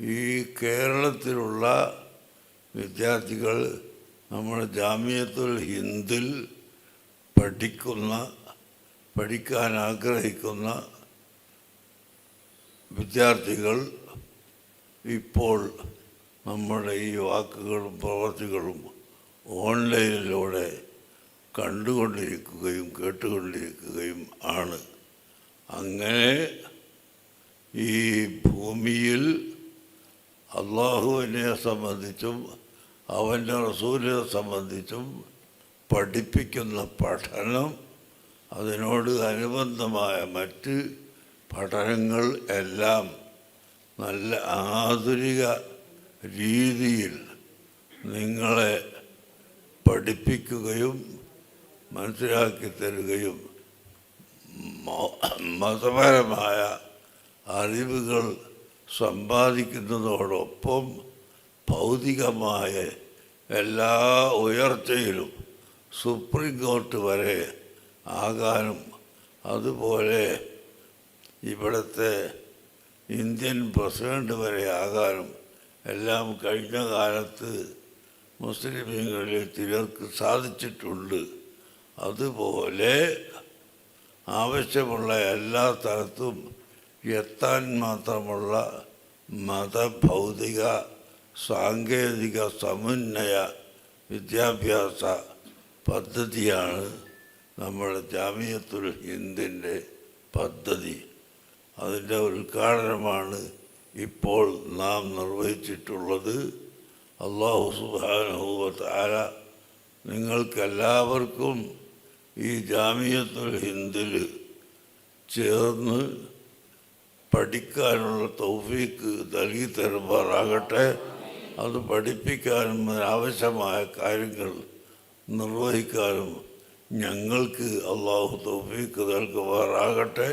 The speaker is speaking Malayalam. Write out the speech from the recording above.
ഈ കേരളത്തിലുള്ള വിദ്യാർത്ഥികൾ നമ്മുടെ ജാമ്യത്തുൽ ഹിന്ദിൽ പഠിക്കുന്ന പഠിക്കാൻ ആഗ്രഹിക്കുന്ന വിദ്യാർത്ഥികൾ ഇപ്പോൾ നമ്മുടെ ഈ വാക്കുകളും പ്രവർത്തികളും ഓൺലൈനിലൂടെ കണ്ടുകൊണ്ടിരിക്കുകയും കേട്ടുകൊണ്ടിരിക്കുകയും ആണ്. അങ്ങനെ ഈ ഭൂമിയിൽ അള്ളാഹുവിനെ സംബന്ധിച്ചും അവന്റെ റസൂലിനെ സംബന്ധിച്ചും പഠിപ്പിക്കുന്ന പഠനം അതിനോട് അനുബന്ധമായ മറ്റ് പഠനങ്ങൾ എല്ലാം നല്ല ആധുനിക രീതിയിൽ നിങ്ങളെ പഠിപ്പിക്കുകയും മനസ്സിലാക്കി തരികയും മതപരമായ അറിവുകൾ സമ്പാദിക്കുന്നതോടൊപ്പം ഭൗതികമായ എല്ലാ ഉയർച്ചയിലും സുപ്രീം കോർട്ട് വരെ ആകാനും അതുപോലെ ഇവിടുത്തെ ഇന്ത്യൻ പ്രസിഡന്റ് വരെ ആകാനും എല്ലാം കഴിഞ്ഞ കാലത്ത് മുസ്ലിമീങ്ങളിൽ ചിലർക്ക് സാധിച്ചിട്ടുണ്ട്. അതുപോലെ ആവശ്യമുള്ള എല്ലാ തലത്തും എത്താൻ മാത്രമുള്ള മതഭൗതിക സാങ്കേതിക സമന്വയ വിദ്യാഭ്യാസ പദ്ധതിയാണ് നമ്മുടെ ജാമിയത്തുൽ ഹിന്ദിന്റെ പദ്ധതി. അതിന്റെ ഉദ്ഘാടനമാണ് ഇപ്പോൾ നാം നിർവഹിച്ചിട്ടുള്ളത്. അള്ളാഹു സുബാനുഭവത്താര നിങ്ങൾക്കെല്ലാവർക്കും ഈ ജാമിയത്തുൽ ഹിന്ദിൽ ചേർന്ന് പഠിക്കാനുള്ള തൗഫീക്ക് നൽകി തരുമാറാകട്ടെ അത് പഠിപ്പിക്കാനും ആവശ്യമായ കാര്യങ്ങൾ നിർവഹിക്കാനും ഞങ്ങൾക്ക് അള്ളാഹു തൗഫീക്ക് നൽകുമാറാകട്ടെ.